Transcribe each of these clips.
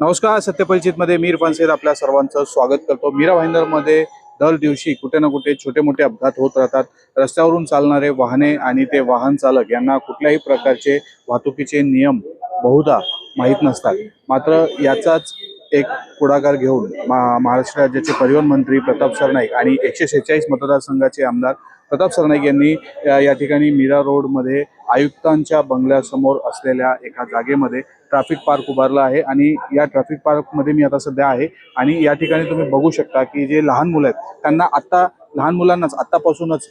नमस्कार सत्यपरिचितमध्ये मीर पानसेद आपल्या सर्वांचं स्वागत करतो. मीरा भाईंदरमध्ये दर दिवशी कुठे ना कुठे छोटे मोठे अपघात होत राहतात. रस्त्यावरून चालणारे वाहने आणि ते वाहन चालक यांना कुठल्याही प्रकारचे वाहतुकीचे नियम बहुधा माहीत नसतात. मात्र याचाच एक पुढाकार घेऊन मा महाराष्ट्र राज्याचे परिवहन मंत्री प्रताप सरनाईक आणि एकशे शेहेचाळीस मतदारसंघाचे आमदार प्रताप सरनाईक यांनी या- या ठिकाणी मीरा रोडमध्ये आयुक्तांच्या बंगल्यासमोर असलेल्या एका जागेमध्ये ट्रॅफिक पार्क उभारला आहे आणि या ट्रॅफिक पार्कमध्ये मी आता सध्या आहे. आणि या ठिकाणी तुम्ही बघू शकता की जे लहान मुलं आहेत त्यांना आत्ता लहान मुलांनाच आत्तापासूनच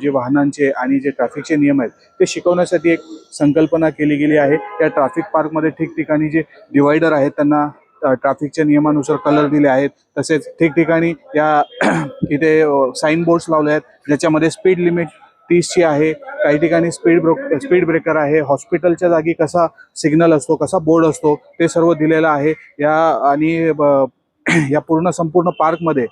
जे वाहनांचे आणि जे ट्रॅफिकचे नियम आहेत ते शिकवण्यासाठी एक संकल्पना केली गेली आहे. या ट्रॅफिक पार्कमध्ये ठिकठिकाणी जे डिवायडर आहेत त्यांना ट्रॅफिकच्या नियमानुसार कलर दिले आहेत. तसेच ठिकठिकाणी या इथे साईन बोर्ड्स लावले आहेत ज्याच्यामध्ये स्पीड लिमिट तीसची आहे काही ठिकाणी स्पीड ब्रोक स्पीड ब्रेकर आहे हॉस्पिटलच्या जागी कसा सिग्नल असतो कसा बोर्ड असतो ते सर्व दिलेलं आहे. या आणि या पूर्ण संपूर्ण पार्कमध्ये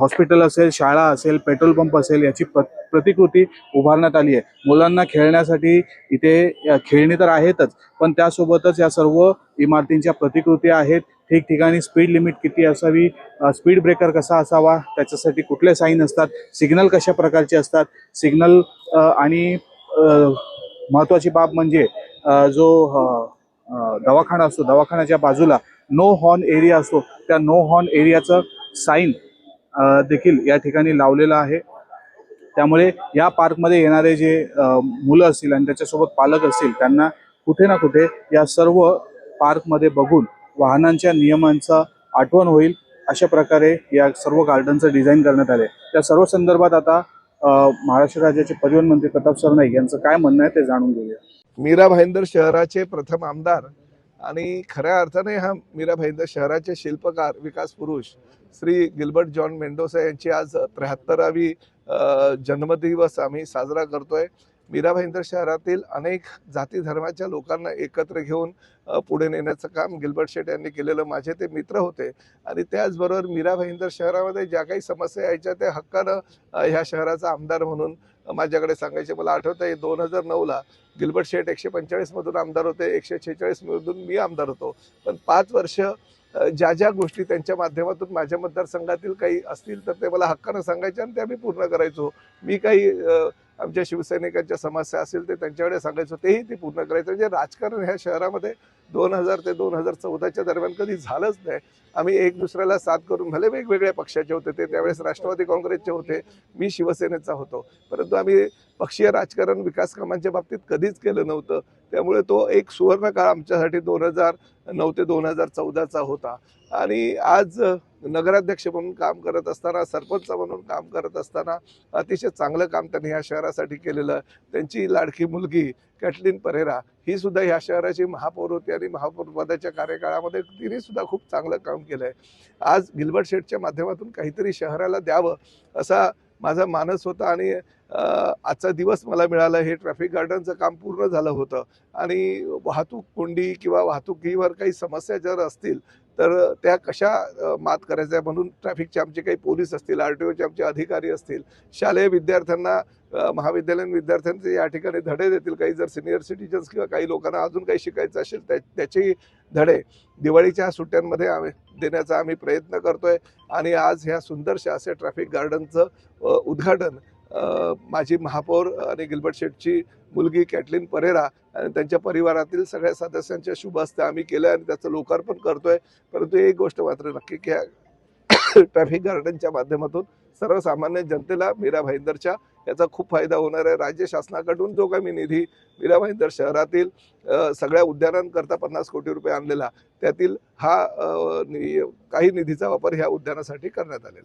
हॉस्पिटल असेल शाळा असेल पेट्रोल पंप असेल याची प्र प्रतिकृती उभारण्यात आली आहे. मुलांना खेळण्यासाठी इथे खेळणी तर आहेतच पण त्यासोबतच या सर्व इमारतींच्या प्रतिकृती आहेत. ठिकठिकाणी स्पीड लिमिट किती असावी? स्पीड ब्रेकर कसा असावा? त्याच्यासाठी कुठले साईन असतात? सिग्नल कशा प्रकारचे असतात? सिग्नल आणि महत्त्वाची बाब म्हणजे जो दवाखाना असतो दवाखान्याच्या बाजूला नो हॉर्न एरिया असतो. त्या नो हॉर्न एरियाचं साईन देखील या ठिकाणी लावलेलं आहे. त्यामुळे या पार्कमध्ये येणारे जे मुलं असतील आणि त्याच्यासोबत पालक असतील त्यांना कुठे ना कुठे या सर्व पार्कमध्ये बघून वाहनांच्या नियमांचा आठवण होईल अशा प्रकारे या सर्व गार्डनचं डिझाईन करण्यात आले. त्या सर्व संदर्भात आता महाराष्ट्र राज्याचे परिवहन मंत्री प्रताप सरनाईक यांचं काय म्हणणं आहे ते जाणून घेऊया. मीरा भाईंदर शहराचे प्रथम आमदार आणि खऱ्या अर्थाने हा मीरा भाईंदर शहराचे शिल्पकार विकास पुरुष श्री गिल्बर्ट जॉन मेंडोसा यांची आज त्र्याहत्तरावी जन्मदिवस आम्ही साजरा करतोय. मीरा भाईंदर शहरातील अनेक जाती धर्माच्या लोकांना एकत्र घेऊन पुढे नेण्याचं काम गिल्बर्ट शेट यांनी केलेलं. माझे ते मित्र होते. आणि त्याचबरोबर मीरा भाईंदर शहरामध्ये ज्या काही समस्या यायच्या त्या हक्कानं ह्या शहराचा आमदार म्हणून माझ्याकडे सांगायचे मला आठवत आहे दोन हजार नऊला गिल्बर्ट शेठ एकशे पंचेचाळीसमधून आमदार होते एकशे छेचाळीसमधून मी आमदार होतो. पण पाच वर्ष ज्या ज्या गोष्टी त्यांच्या माध्यमातून माझ्या मतदारसंघातील काही असतील तर ते मला हक्कानं सांगायचे आणि त्या मी पूर्ण करायचो. मी काही आमच्या शिवसैनिकांच्या समस्या असेल ते त्यांच्याकडे सांगायचो तेही ते पूर्ण करायचं. म्हणजे राजकारण ह्या शहरामध्ये दोन हजार ते दोन हजार चौदाच्या दरम्यान कधी झालंच नाही. आम्ही एक दुसऱ्याला साथ करून भले वेगवेगळ्या पक्षाचे होते ते त्यावेळेस राष्ट्रवादी काँग्रेसचे होते मी शिवसेनेचा होतो. परंतु आम्ही पक्षीय राजकारण विकास कामांच्या बाबतीत कधीच केलं नव्हतं. त्यामुळे तो एक सुवर्ण काळ आमच्यासाठी दोन हजार नऊ ते दोन हजार चौदाचा होता. आणि आज नगराध्यक्ष म्हणून काम करत असताना सरपंच म्हणून काम करत असताना अतिशय चांगलं काम त्यांनी ह्या शहरासाठी केलेलं. त्यांची लाडकी मुलगी कॅटलिन परेरा. ही सुद्धा ह्या शहराची महापौर होती आणि महापौर पदाच्या कार्यकाळामध्ये तिने सुद्धा खूप चांगलं काम केलं आहे आज गिलबर्ट शेठच्या माध्यमातून काहीतरी शहराला द्यावं असा माझा मानस होता आणि आजचा दिवस मला मिळाला. हे ट्रॅफिक गार्डनचं काम पूर्ण झालं होतं. आणि वाहतूक कोंडी किंवा वाहतुकीवर काही समस्या जर असतील तर त्या कशा मात करायच्या म्हणून ट्रॅफिकचे आमचे काही पोलीस असतील आर टी ओचे आमचे अधिकारी असतील शालेय विद्यार्थ्यांना महाविद्यालयीन विद्यार्थ्यांचे या ठिकाणी धडे देतील. काही जर सिनियर सिटीजन्स किंवा काही लोकांना अजून काही शिकायचं असेल त्या त्याचेही धडे दिवाळीच्या सुट्ट्यांमध्ये आम्ही देण्याचा आम्ही प्रयत्न करतोय. आणि आज ह्या सुंदरशा असे ट्रॅफिक गार्डनचं उद्घाटन माझी महापौर आणि गिल्बर्ट शेठची मुलगी कॅटलिन परेरा आणि त्यांच्या परिवारातील सगळ्या सदस्यांच्या शुभ हस्ते आम्ही केलं आणि त्याचं लोकार्पण करतोय. परंतु एक गोष्ट मात्र नक्की की ट्रॅफिक गार्डनच्या माध्यमातून सर्वसामान्य जनतेला मीरा भाईंदरच्या याचा खूप फायदा होणार आहे. राज्य शासनाकडून जो काही मी निधी मीरा भाईंदर शहरातील सगळ्या उद्यानांकरता पन्नास कोटी रुपये आणलेला त्यातील हा नि- काही निधीचा वापर ह्या उद्यानासाठी करण्यात आलेला